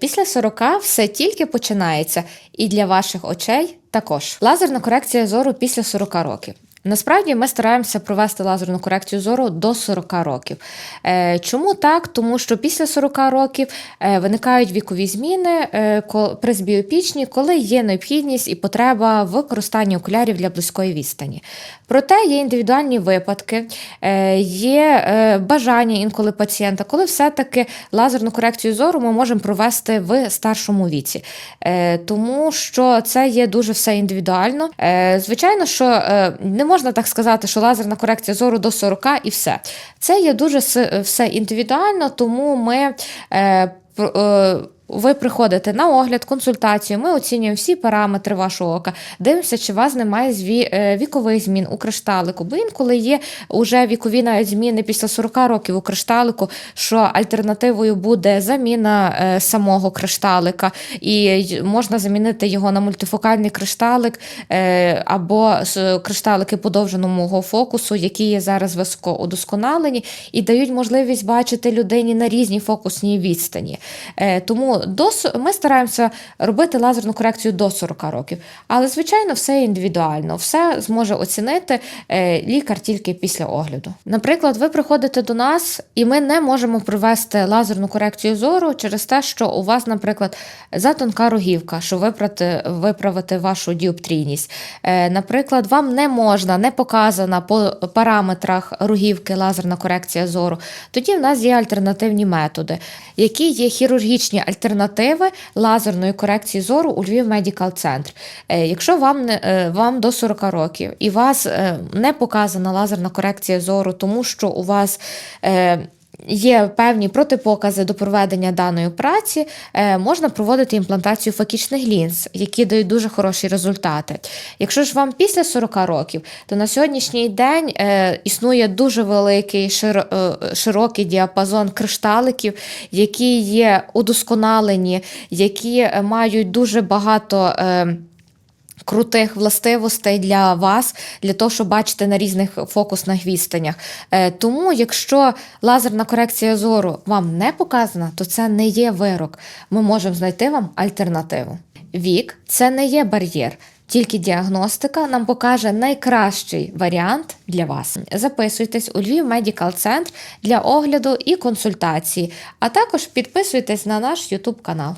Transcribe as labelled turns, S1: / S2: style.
S1: Після 40 все тільки починається, і для ваших очей також. Лазерна корекція зору після 40 років. Насправді ми стараємося провести лазерну корекцію зору до 40 років. Е, Чому так? Тому що після 40 років е, виникають вікові зміни е, пресбіопічні, коли є необхідність і потреба в використанні окулярів для близької відстані. Проте є індивідуальні випадки, є бажання інколи пацієнта, коли все-таки лазерну корекцію зору ми можемо провести в старшому віці. Тому що це є дуже все індивідуально. Звичайно, що не можна так сказати, що лазерна корекція зору до 40 і все. Це є дуже все індивідуально, тому ми. е, е, ви приходите на огляд, консультацію, ми оцінюємо всі параметри вашого ока, дивимося, чи у вас немає зві- е, вікових змін у кришталику. Бо інколи є вже вікові навіть зміни після 40 років у кришталику, що альтернативою буде заміна е, самого кришталика, і можна замінити його на мультифокальний кришталик е, або кришталики подовженого фокусу, які є зараз високо удосконалені, і дають можливість бачити людині на різній фокусній відстані. Е, До, ми стараємося робити лазерну корекцію до 40 років. Але, звичайно, все індивідуально, все зможе оцінити е, лікар тільки після огляду. Наприклад, ви приходите до нас, і ми не можемо провести лазерну корекцію зору через те, що у вас, наприклад, затонка рогівка, що виправити, виправити вашу діоптрійність. Е, Наприклад, вам не можна, не показана по параметрах рогівки лазерна корекція зору. Тоді в нас є альтернативні методи, які є хірургічні альтернативи лазерної корекції зору у Львів Медікал Центр. Якщо вам е, вам до 40 років і вас е, не показана лазерна корекція зору, тому що у вас е, Є певні протипокази до проведення даної праці, е, можна проводити імплантацію факічних лінз, які дають дуже хороші результати. Якщо ж вам після 40 років, то на сьогоднішній день е, існує дуже великий е, широкий діапазон кришталиків, які є удосконалені, які мають дуже багато. Крутих властивостей для вас, для того, щоб бачити на різних фокусних відстанях. Е, Тому, якщо лазерна корекція зору вам не показана, то це не є вирок. Ми можемо знайти вам альтернативу. Вік це не є бар'єр. Тільки діагностика нам покаже найкращий варіант для вас. Записуйтесь у Львів Медікал Центр для огляду і консультації, а також підписуйтесь на наш YouTube канал.